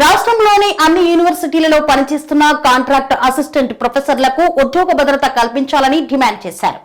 రాష్ట్రంలోని అన్ని యూనివర్సిటీలలో పనిచేస్తున్న కాంట్రాక్ట్ అసిస్టెంట్ ప్రొఫెసర్లకు ఉద్యోగ భద్రత కల్పించాలని డిమాండ్ చేశారు.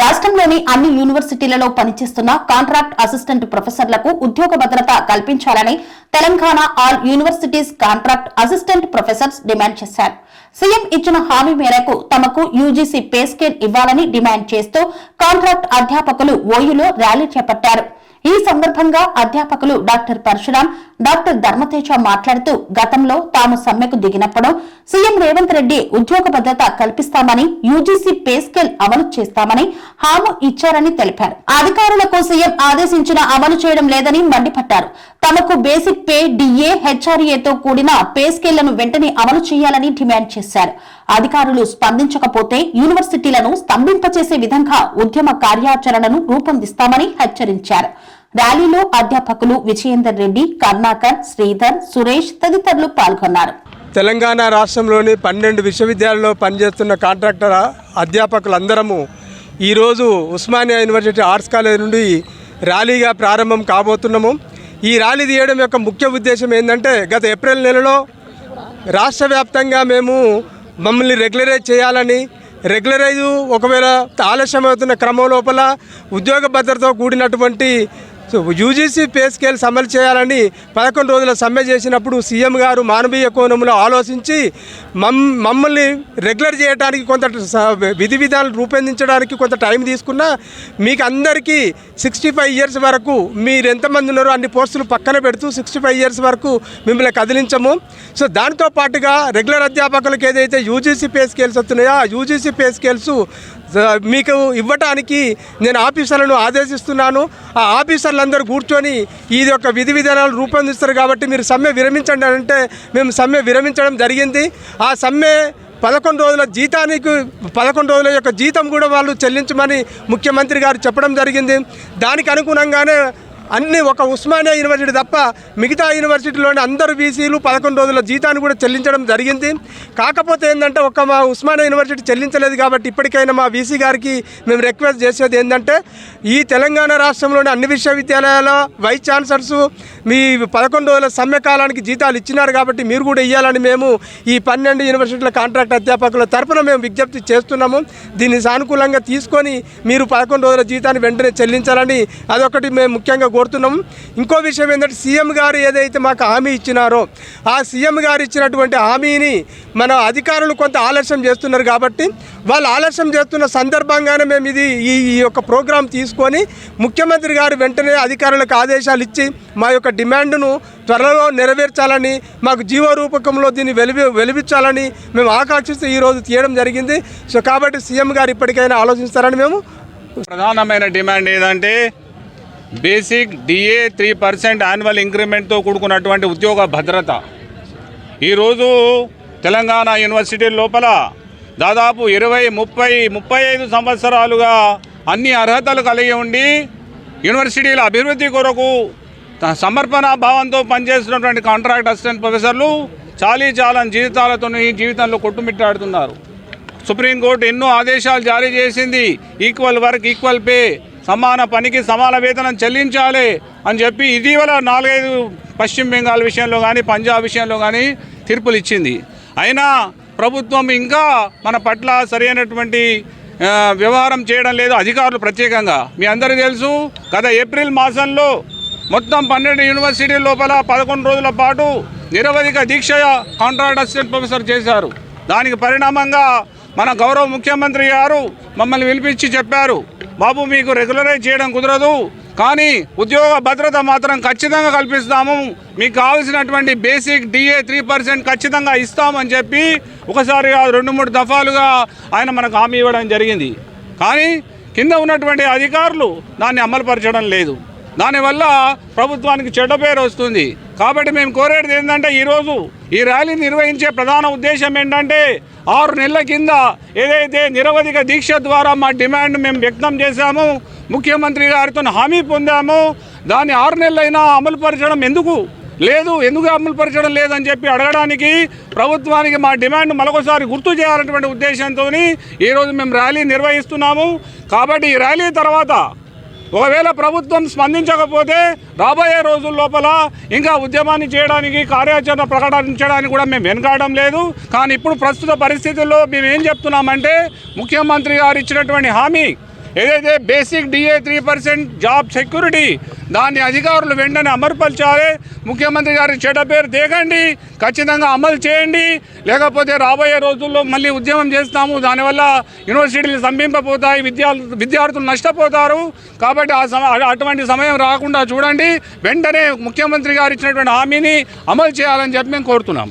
రాష్ట్రంలోని అన్ని యూనివర్సిటీలలో పనిచేస్తున్న కాంట్రాక్ట్ అసిస్టెంట్ ప్రొఫెసర్లకు ఉద్యోగ భద్రత కల్పించాలని Telangana all universities contract assistant professors demand చేశారు. సీఎం ఇచ్చిన హామీ మేరకు తమకు యూజీసీ పే స్కేల్ ఇవ్వాలని డిమాండ్ చేస్తూ కాంట్రాక్ట్ అధ్యాపకులు ఓయూలో ర్యాలీ చేపట్టారు. ఈ సందర్భంగా అధ్యాపకులు డాక్టర్ పరశురాం డాక్టర్ ధర్మతేజ మాట్లాడుతూ గతంలో తాము సమ్మెకు దిగినప్పుడు సీఎం రేవంత్ రెడ్డి ఉద్యోగ భద్రత కల్పిస్తామని యూజీసీ పే స్కేల్ అమలు చేస్తామని హామీ ఇచ్చారని తెలిపారు. అధికారులకు సీఎం ఆదేశించిన అమలు చేయడం లేదని మండిపట్టారు తమకు బేసిక్ పే డిఏ హెచ్ఆర్ఏతో కూడిన పే స్కేళ్ళను వెంటనే అమలు చేయాలని డిమాండ్ చేశారు. అధికారులు స్పందించకపోతే యూనివర్సిటీలను స్తంభింపచేసే విధంగా ఉద్యమ కార్యాచరణను రూపొందిస్తామని హెచ్చరించారు. ర్యాలీలో అధ్యాపకులు విజయేందర్ రెడ్డి కర్ణాకర్ శ్రీధర్ సురేష్ తదితరులు పాల్గొన్నారు. తెలంగాణ రాష్ట్రంలోని పన్నెండు విశ్వవిద్యాలయాల్లో పనిచేస్తున్న కాంట్రాక్టర్ అధ్యాపకులందరము ఈరోజు ఉస్మానియా యూనివర్సిటీ ఆర్ట్స్ కాలేజ్ నుండి ర్యాలీగా ప్రారంభం కాబోతున్నాము. ఈ ర్యాలీ తీయడం యొక్క ముఖ్య ఉద్దేశం ఏంటంటే గత ఏప్రిల్ నెలలో రాష్ట్ర వ్యాప్తంగా మేము మమ్మల్ని రెగ్యులరైజ్ చేయాలని రెగ్యులరైజ్ ఒకవేళ ఆలస్యం అవుతున్న క్రమం లోపల ఉద్యోగ భద్రతతో కూడినటువంటి సో యూజీసీ పే స్కేల్స్ అమలు చేయాలని పదకొండు రోజుల సమ్మె చేసినప్పుడు సీఎం గారు మానవీయ కోణంలో ఆలోచించి మమ్ మమ్మల్ని రెగ్యులర్ చేయడానికి కొంత విధి విధానం రూపొందించడానికి కొంత టైం తీసుకున్నా మీకు అందరికీ సిక్స్టీ ఫైవ్ ఇయర్స్ వరకు మీరు ఎంతమంది ఉన్నారో అన్ని పోస్టులు పక్కన పెడుతూ సిక్స్టీ ఫైవ్ ఇయర్స్ వరకు మిమ్మల్ని కదిలించము. సో దాంతో పాటుగా రెగ్యులర్ అధ్యాపకులకు ఏదైతే యూజీసీ పే స్కేల్స్ వస్తున్నాయో ఆ యూజీసీ పే స్కేల్స్ మీకు ఇవ్వటానికి నేను ఆఫీసర్లను ఆదేశిస్తున్నాను. ఆ ఆఫీసర్లందరూ కూర్చొని ఇది ఒక విధి విధానాలు రూపొందిస్తారు కాబట్టి మీరు సమ్మె విరమించండి అని అంటే మేము సమ్మె విరమించడం జరిగింది. ఆ సమ్మె పదకొండు రోజుల జీతానికి పదకొండు రోజుల యొక్క జీతం కూడా వాళ్ళు చెల్లించమని ముఖ్యమంత్రి గారు చెప్పడం జరిగింది. దానికి అనుగుణంగానే అన్ని ఒక ఉస్మానియా యూనివర్సిటీ తప్ప మిగతా యూనివర్సిటీలోని అందరు బీసీలు పదకొండు రోజుల జీతాన్ని కూడా చెల్లించడం జరిగింది. కాకపోతే ఏంటంటే ఒక మా ఉస్మానియా యూనివర్సిటీ చెల్లించలేదు కాబట్టి ఇప్పటికైనా మా బీసీ గారికి మేము రిక్వెస్ట్ చేసేది ఏంటంటే ఈ తెలంగాణ రాష్ట్రంలోని అన్ని విశ్వవిద్యాలయాల వైస్ ఛాన్సలర్స్ మీ పదకొండు రోజుల సమ్మె కాలానికి జీతాలు ఇచ్చినారు కాబట్టి మీరు కూడా ఇవ్వాలని మేము ఈ పన్నెండు యూనివర్సిటీల కాంట్రాక్ట్ అధ్యాపకుల తరపున మేము విజ్ఞప్తి చేస్తున్నాము. దీన్ని సానుకూలంగా తీసుకొని మీరు పదకొండు రోజుల జీతాన్ని వెంటనే చెల్లించాలని అదొకటి మేము ముఖ్యంగా కోరుతున్నాము ఇంకో విషయం ఏంటంటే సీఎం గారు ఏదైతే మాకు హామీ ఇచ్చినారో ఆ సీఎం గారు ఇచ్చినటువంటి హామీని మన అధికారులు కొంత ఆలస్యం చేస్తున్నారు కాబట్టి వాళ్ళు ఆలస్యం చేస్తున్న సందర్భంగానే మేము ఇది ఈ ఈ యొక్క ప్రోగ్రాం తీసుకొని ముఖ్యమంత్రి గారు వెంటనే అధికారులకు ఆదేశాలు ఇచ్చి మా యొక్క డిమాండ్ను త్వరలో నెరవేర్చాలని మాకు జీవ రూపకంలో దీన్ని వెలివి వెలిపించాలని మేము ఆకాంక్షిస్తూ ఈరోజు తీయడం జరిగింది. సో కాబట్టి సీఎం గారు ఇప్పటికైనా ఆలోచిస్తారని మేము ప్రధానమైన డిమాండ్ ఏదంటే basic DA three percent annual ఇంక్రిమెంట్తో కూడుకున్నటువంటి ఉద్యోగ భద్రత. ఈరోజు తెలంగాణ యూనివర్సిటీ లోపల దాదాపు ఇరవై ముప్పై ముప్పై ఐదు సంవత్సరాలుగా అన్ని అర్హతలు కలిగి ఉండి యూనివర్సిటీల అభివృద్ధి కొరకు త- సమర్పణ భావంతో పనిచేస్తున్నటువంటి కాంట్రాక్ట్ అసిస్టెంట్ ప్రొఫెసర్లు చాలీ చాలని జీవితాలతో జీవితంలో కొట్టుమిట్టాడుతున్నారు. సుప్రీంకోర్టు ఎన్నో ఆదేశాలు జారీ చేసింది ఈక్వల్ వర్క్ ఈక్వల్ పే సమాన పనికి సమాన వేతనం చెల్లించాలి అని చెప్పి ఇటీవల నాలుగైదు పశ్చిమ బెంగాల్ విషయంలో కానీ పంజాబ్ విషయంలో కానీ తీర్పులు ఇచ్చింది. అయినా ప్రభుత్వం ఇంకా మన పట్ల సరైనటువంటి వ్యవహారం చేయడం లేదు అధికారులు ప్రత్యేకంగా. మీ అందరికీ తెలుసు గత ఏప్రిల్ మాసంలో మొత్తం పన్నెండు యూనివర్సిటీ లోపల పదకొండు రోజుల పాటు నిరవధిక దీక్ష కాంట్రాక్ట్ అసిస్టెంట్ ప్రొఫెసర్ చేశారు. దానికి పరిణామంగా మన గౌరవ ముఖ్యమంత్రి గారు మమ్మల్ని పిలిపించి చెప్పారు బాబు మీకు రెగ్యులరైజ్ చేయడం కుదరదు కానీ ఉద్యోగ భద్రత మాత్రం ఖచ్చితంగా కల్పిస్తాము. మీకు కావాల్సినటువంటి బేసిక్ డిఏ త్రీ పర్సెంట్ ఖచ్చితంగా ఇస్తామని చెప్పి ఒకసారి రెండు మూడు దఫాలుగా ఆయన మనకు హామీ ఇవ్వడం జరిగింది. కానీ కింద ఉన్నటువంటి అధికారులు దాన్ని అమలుపరచడం లేదు. దానివల్ల ప్రభుత్వానికి చెడ్డ పేరు వస్తుంది. కాబట్టి మేము కోరేది ఏంటంటే ఈరోజు ఈ ర్యాలీ నిర్వహించే ప్రధాన ఉద్దేశం ఏంటంటే ఆరు నెలల కింద ఏదైతే నిరవధిక దీక్ష ద్వారా మా డిమాండ్ మేము వ్యక్తం చేశాము ముఖ్యమంత్రి గారితో హామీ పొందాము దాన్ని ఆరు నెలలైనా అమలుపరచడం ఎందుకు లేదు ఎందుకు అమలుపరచడం లేదని చెప్పి అడగడానికి ప్రభుత్వానికి మా డిమాండ్ మరొకసారి గుర్తు చేయాలన్నటువంటి ఉద్దేశంతో ఈరోజు మేము ర్యాలీ నిర్వహిస్తున్నాము. కాబట్టి ఈ ర్యాలీ తర్వాత ఒకవేళ ప్రభుత్వం స్పందించకపోతే రాబోయే రోజుల లోపల ఇంకా ఉద్యమాన్ని చేయడానికి కార్యాచరణ ప్రకటించడానికి కూడా మేము వెనకాడడం లేదు. కానీ ఇప్పుడు ప్రస్తుత పరిస్థితుల్లో మేము ఏం చెప్తున్నామంటే ముఖ్యమంత్రి గారు ఇచ్చినటువంటి హామీ ఏదైతే basic DA three percent job security దాన్ని అధికారులు వెంటనే అమలుపరచాలి ముఖ్యమంత్రి గారి చెడ్డ పేరు దేగండి ఖచ్చితంగా అమలు చేయండి. లేకపోతే రాబోయే రోజుల్లో మళ్ళీ ఉద్యమం చేస్తాము. దానివల్ల యూనివర్సిటీలు స్తంభింపబోతాయి విద్యా విద్యార్థులు నష్టపోతారు. కాబట్టి ఆ సమ అటువంటి సమయం రాకుండా చూడండి. వెంటనే ముఖ్యమంత్రి గారు ఇచ్చినటువంటి హామీని అమలు చేయాలని చెప్పి మేము కోరుతున్నాం.